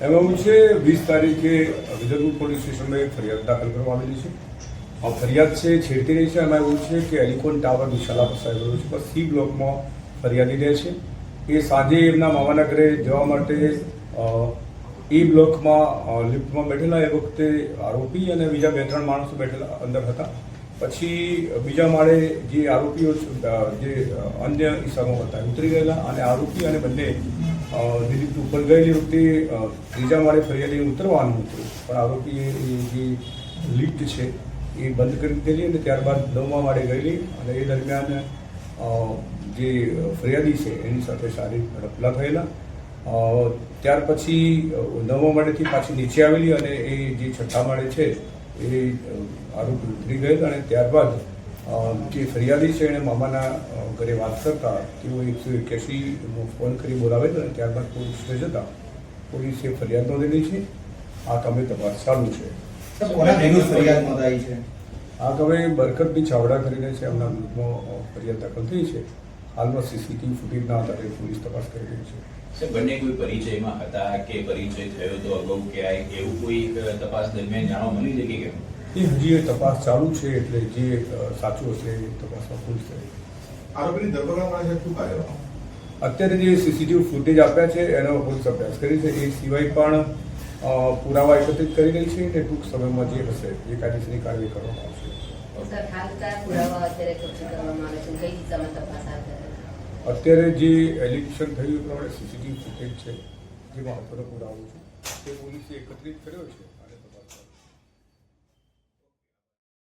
એમાં એવું છે, વીસ તારીખે વિજયપુર પોલીસ સ્ટેશનમાં એક ફરિયાદ દાખલ કરવામાં આવેલી છે. આ ફરિયાદ છે, છેડતી રહી છે એમાં એવું છે કે એલિકોન ટાવર વિશાલા ફસાઈ ગયો છે. બસ સી બ્લોકમાં ફરિયાદી રહે છે. એ સાંજે એમના મામાના ઘરે જવા માટે ઈ બ્લોકમાં લિફ્ટમાં બેઠેલા. એ વખતે આરોપી અને બીજા બે ત્રણ માણસો બેઠેલા અંદર હતા. પછી બીજા માળે જે આરોપીઓ જે અન્ય ઈસમો હતા ઉતરી ગયેલા અને આરોપી અને બંને દિલીપ ઉપર ગયેલી વખતે ત્રીજા માળે ફરિયાદી ઉતરવાનું હતું. પણ આરોપીએ જે લિફ્ટ છે, એ બંધ કરી દીધેલી અને ત્યારબાદ નવમા માળે ગયેલી અને એ દરમિયાન જે ફરિયાદી છે, એની સાથે શારીરિક ઝડપલા થયેલા. ત્યાર પછી નવમા માળેથી પાછી નીચે આવેલી અને એ જે છઠ્ઠા માળે છે, એ આરોપી ઉતરી ગયેલા અને ત્યારબાદ જે ફરિયાદી છે એણે મામાના ઘરે વાત કરતા તેઓ એકસો એક્યાસીનો ફોન કરી બોલાવે છે અને ત્યારબાદ પોલીસને જતા. પોલીસે ફરિયાદ નોંધેલી છે. આ કામે તપાસ ચાલુ છે. કોના વિરુદ્ધ ફરિયાદ નોંધાઈ છે? આ કામે બરકતની ચાવડા કરીને છે એમના વિરુદ્ધમાં ફરિયાદ દાખલ થઈ છે. હાલમાં સીસીટીવી ફૂટેજના આધારે પોલીસ તપાસ કરી રહી છે. બંને કોઈ પરિચયમાં હતા કે પરિચય થયો તો અગાઉ ક્યાંય એવું કોઈ તપાસ દરમિયાન જાણવા મળી શકે કે એ હજી એ તપાસ ચાલુ છે એટલે જે સાચું હશે એ તપાસમાં ખુલશે આરોપીની ધરપકડ માટે શું કાર્ય અત્યારે જે સીસીટીવી ફૂટેજ આપ્યા છે એનો પોલીસ અભ્યાસ કરી છે. એ સિવાય પણ પુરાવા એકત્રિત કરી રહી છે અને ટૂંક સમયમાં જે હશે એ કાયદેસરની કાર્યવાહી કરવામાં આવશે. અત્યારે જે એલિગેશન થયું એ પ્રમાણે સીસીટીવી ફૂટેજ છે જે મહત્વનો પુરાવો છે તે પોલીસે એકત્રિત કર્યો છે.